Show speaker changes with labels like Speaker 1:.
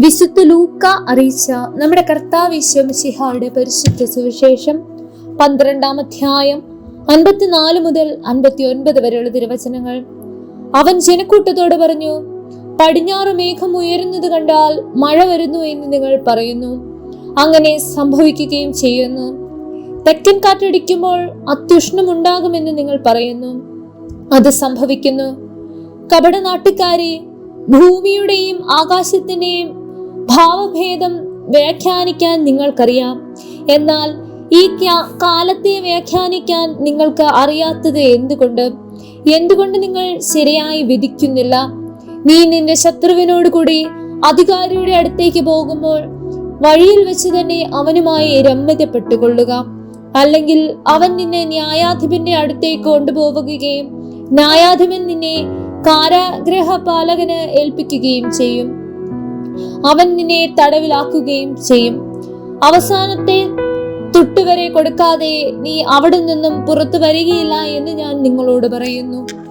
Speaker 1: വിശുദ്ധ ലൂക്ക അറിയിച്ച നമ്മുടെ കർത്താവ് ഈശോമിശിഹായുടെ പരിശുദ്ധ സുവിശേഷം പന്ത്രണ്ടാം അധ്യായം അൻപത്തിനാല് മുതൽ അൻപത്തി ഒൻപത് വരെയുള്ള തിരുവചനങ്ങൾ. അവൻ ജനക്കൂട്ടത്തോട് പറഞ്ഞു പടിഞ്ഞാറ് മേഘം ഉയരുന്നത് കണ്ടാൽ മഴ വരുന്നു എന്ന് നിങ്ങൾ പറയുന്നു. അങ്ങനെ സംഭവിക്കുകയും ചെയ്യുന്നു. തെക്കൻ കാറ്റടിക്കുമ്പോൾ അത്യുഷ്ണമുണ്ടാകുമെന്ന് നിങ്ങൾ പറയുന്നു. അത് സംഭവിക്കുന്നു. കപടനാട്ടുകാരെ ഭൂമിയുടെയും ആകാശത്തിന്റെയും ഭാവഭേദം വ്യാഖ്യാനിക്കാൻ നിങ്ങൾക്കറിയാം. എന്നാൽ ഈ കാലത്തെ വ്യാഖ്യാനിക്കാൻ നിങ്ങൾക്ക് അറിയാത്തത് എന്തുകൊണ്ട്? എന്തുകൊണ്ട് നിങ്ങൾ ശരിയായി വിധിക്കുന്നില്ല? നീ നിന്റെ ശത്രുവിനോട് കൂടി അധികാരിയുടെ അടുത്തേക്ക് പോകുമ്പോൾ വഴിയിൽ വെച്ച് തന്നെ അവനുമായി രമ്യതപ്പെട്ടുകൊള്ളുക. അല്ലെങ്കിൽ അവൻ നിന്നെ ന്യായാധിപന്റെ അടുത്തേക്ക് കൊണ്ടുപോവുകയും ന്യായാധിപൻ നിന്നെ കാരാഗ്രഹ പാലകന് ഏൽപ്പിക്കുകയും ചെയ്യും. അവൻ നിന്നെ തടവിലാക്കുകയും ചെയ്യും. അവസാനത്തെ തൊട്ടുവരെ കൊടുക്കാതെ നീ അവിടെ നിന്നും പുറത്തു വരികയില്ല എന്ന് ഞാൻ നിങ്ങളോട് പറയുന്നു.